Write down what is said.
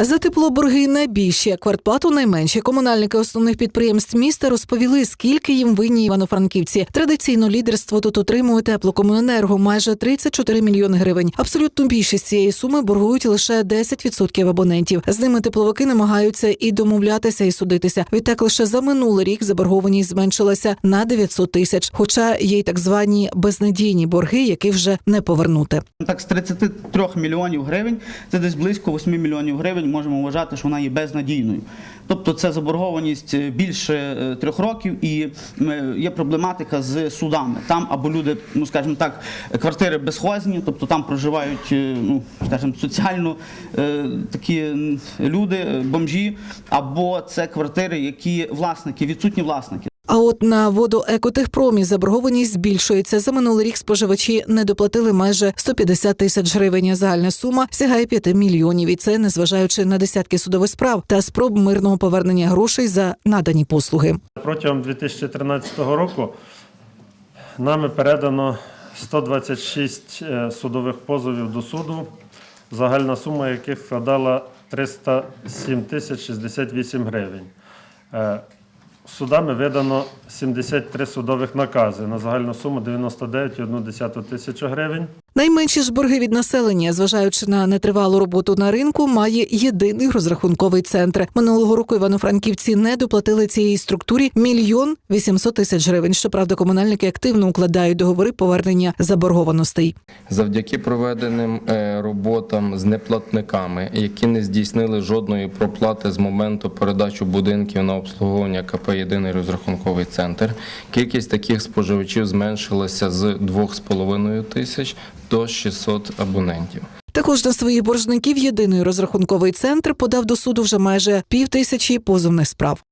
За тепло борги найбільші, а квартплату найменші. Комунальники основних підприємств міста розповіли, скільки їм винні івано-франківці. Традиційно лідерство тут отримує теплокомуненерго майже 34 мільйони гривень. Абсолютну більшість цієї суми боргують лише 10% абонентів. З ними тепловики намагаються і домовлятися, і судитися. Відтак лише за минулий рік заборгованість зменшилася на 900 тисяч. Хоча є й так звані безнадійні борги, які вже не повернути. Так, з 33 мільйонів гривень, це десь близько 8 мільйонів гривень, можемо вважати, що вона є безнадійною. Тобто це заборгованість е, більше е, трьох років і е, є проблематика з судами. Там або люди, ну скажімо так, квартири безхозні, тобто там проживають, ну скажімо, соціально такі люди, бомжі, або це квартири, які власники, відсутні власники. А от на воду екотехпромі заборгованість збільшується. За минулий рік споживачі не доплатили майже 150 тисяч гривень. Загальна сума сягає 5 мільйонів. І це незважаючи на десятки судових справ та спроб мирного повернення грошей за надані послуги. Протягом 2013 року нами передано 126 е, судових позовів до суду, загальна сума яких складала 307 тисяч 68 гривень. Судами видано 73 судових накази на загальну суму 99,1 тисячу гривень. Найменші ж борги від населення, зважаючи на нетривалу роботу на ринку, має єдиний розрахунковий центр. Минулого року івано-франківці не доплатили цієї структурі мільйон 800 тисяч гривень. Щоправда, комунальники активно укладають договори повернення заборгованостей. Завдяки проведеним е, роботам з неплатниками, які не здійснили жодної проплати з моменту передачі будинків на обслуговування КП Єдиний розрахунковий центр, кількість таких споживачів зменшилася з 2,5 тисяч до 600 абонентів. Також на своїх боржників єдиний розрахунковий центр подав до суду вже майже пів тисячі позовних справ.